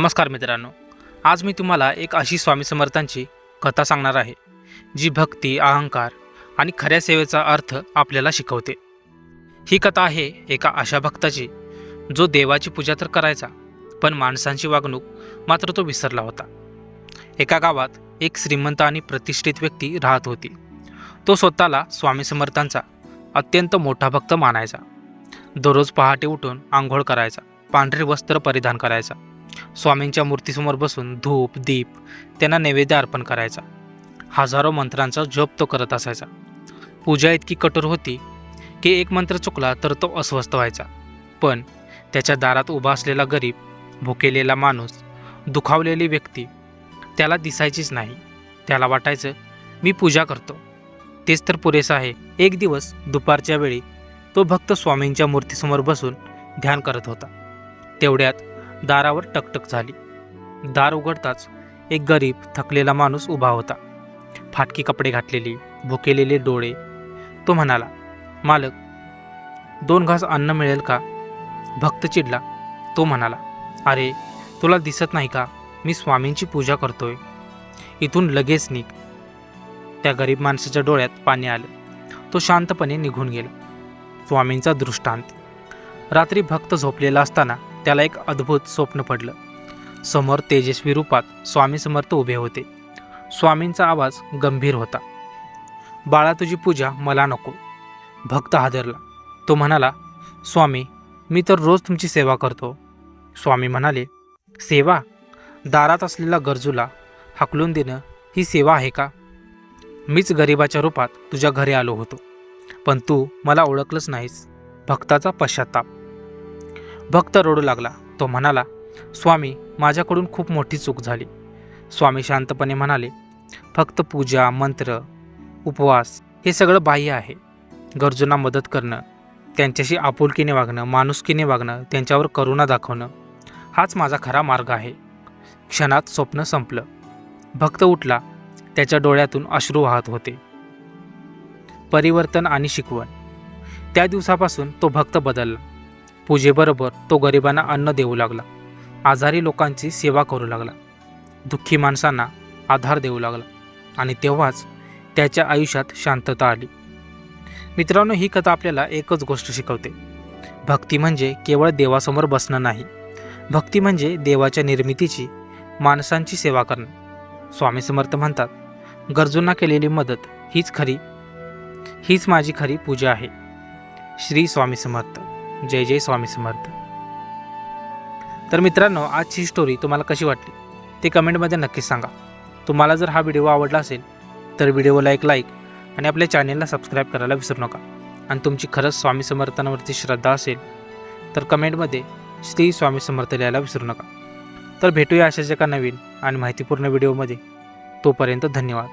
नमस्कार मित्रांनो. आज मी तुम्हाला एक अशी स्वामी समर्थांची कथा सांगणार आहे जी भक्ती अहंकार आणि खऱ्या सेवेचा अर्थ आपल्याला शिकवते. ही कथा आहे एका अशा भक्ताची जो देवाची पूजा तर करायचा पण माणसांची वागणूक मात्र तो विसरला होता. एका गावात एक श्रीमंत आणि प्रतिष्ठित व्यक्ती राहत होती. तो स्वतःला स्वामी समर्थांचा अत्यंत मोठा भक्त मानायचा. दररोज पहाटे उठून आंघोळ करायचा पांढरे वस्त्र परिधान करायचा स्वामींच्या मूर्तीसमोर बसून धूप दीप त्यांना नैवेद्य अर्पण करायचा. हजारो मंत्रांचा जप तो करत असायचा. पूजा इतकी कठोर होती की एक मंत्र चुकला तर तो अस्वस्थ व्हायचा. पण त्याच्या दारात उभा असलेला गरीब भुकेलेला माणूस दुखावलेली व्यक्ती त्याला दिसायचीच नाही. त्याला वाटायचं मी पूजा करतो. तेच तर पुरेसं आहे. एक दिवस दुपारच्या वेळी तो भक्त स्वामींच्या मूर्तीसमोर बसून ध्यान करत होता. तेवढ्यात दारावर टकटक झाली. दार उघडताच एक गरीब थकलेला माणूस उभा होता. फाटकी कपडे घातलेली भुकेलेले डोळे. तो म्हणाला मालक दोन घास अन्न मिळेल का? भक्त चिडला. तो म्हणाला अरे तुला दिसत नाही का? मी स्वामींची पूजा करतोय. इथून लगेच निघ. त्या गरीब माणसाच्या डोळ्यात पाणी आलं. तो शांतपणे निघून गेला. स्वामींचा दृष्टांत. रात्री भक्त झोपलेला असताना त्याला एक अद्भुत स्वप्न पडलं. समोर तेजस्वी रूपात स्वामी समर्थ उभे होते. स्वामींचा आवाज गंभीर होता. बाळा तुझी पूजा मला नको. भक्त हादरला. तो म्हणाला स्वामी मी तर रोज तुमची सेवा करतो. स्वामी म्हणाले सेवा? दारात असलेला गरजूला हाकलून देणं ही सेवा आहे का? मीच गरिबाच्या रूपात तुझ्या घरी आलो होतो. पण तू मला ओळखलंच नाहीस. भक्ताचा पश्चाताप. भक्त रडू लागला. तो म्हणाला स्वामी माझ्याकडून खूप मोठी चूक झाली. स्वामी शांतपणे म्हणाले फक्त पूजा मंत्र उपवास हे सगळं बाह्य आहे. गरजूंना मदत करणं त्यांच्याशी आपुलकीने वागणं माणुसकीने वागणं त्यांच्यावर करुणा दाखवणं हाच माझा खरा मार्ग आहे. क्षणात स्वप्न संपलं. भक्त उठला त्याच्या डोळ्यातून अश्रू वाहत होते. परिवर्तन आणि शिकवण. त्या दिवसापासून तो भक्त बदलला. पूजेबरोबर तो गरिबांना अन्न देऊ लागला. आजारी लोकांची सेवा करू लागला. दुःखी माणसांना आधार देऊ लागला आणि तेव्हाच त्याच्या आयुष्यात शांतता आली. मित्रांनो ही कथा आपल्याला एकच गोष्ट शिकवते. भक्ती म्हणजे केवळ देवासमोर बसणं नाही. भक्ती म्हणजे देवाच्या निर्मितीची माणसांची सेवा करणं. स्वामी समर्थ म्हणतात गरजूंना केलेली मदत हीच खरी हीच माझी खरी पूजा आहे. श्री स्वामी समर्थ. जय जय स्वामी समर्थ. तर मित्रांनो आजची स्टोरी तुम्हाला कशी वाटली? ते कमेंटमध्ये नक्कीच सांगा. तुम्हाला जर हा व्हिडिओ आवडला असेल तर व्हिडिओला एक लाईक आणि आपल्या चॅनेलला सबस्क्राईब करायला विसरू नका. आणि तुमची खरंच स्वामी समर्थांवरती श्रद्धा असेल तर कमेंटमध्ये श्री स्वामी समर्थ लिहायला विसरू नका. तर भेटूया अशाच एका नवीन आणि माहितीपूर्ण व्हिडिओमध्ये तोपर्यंत धन्यवाद.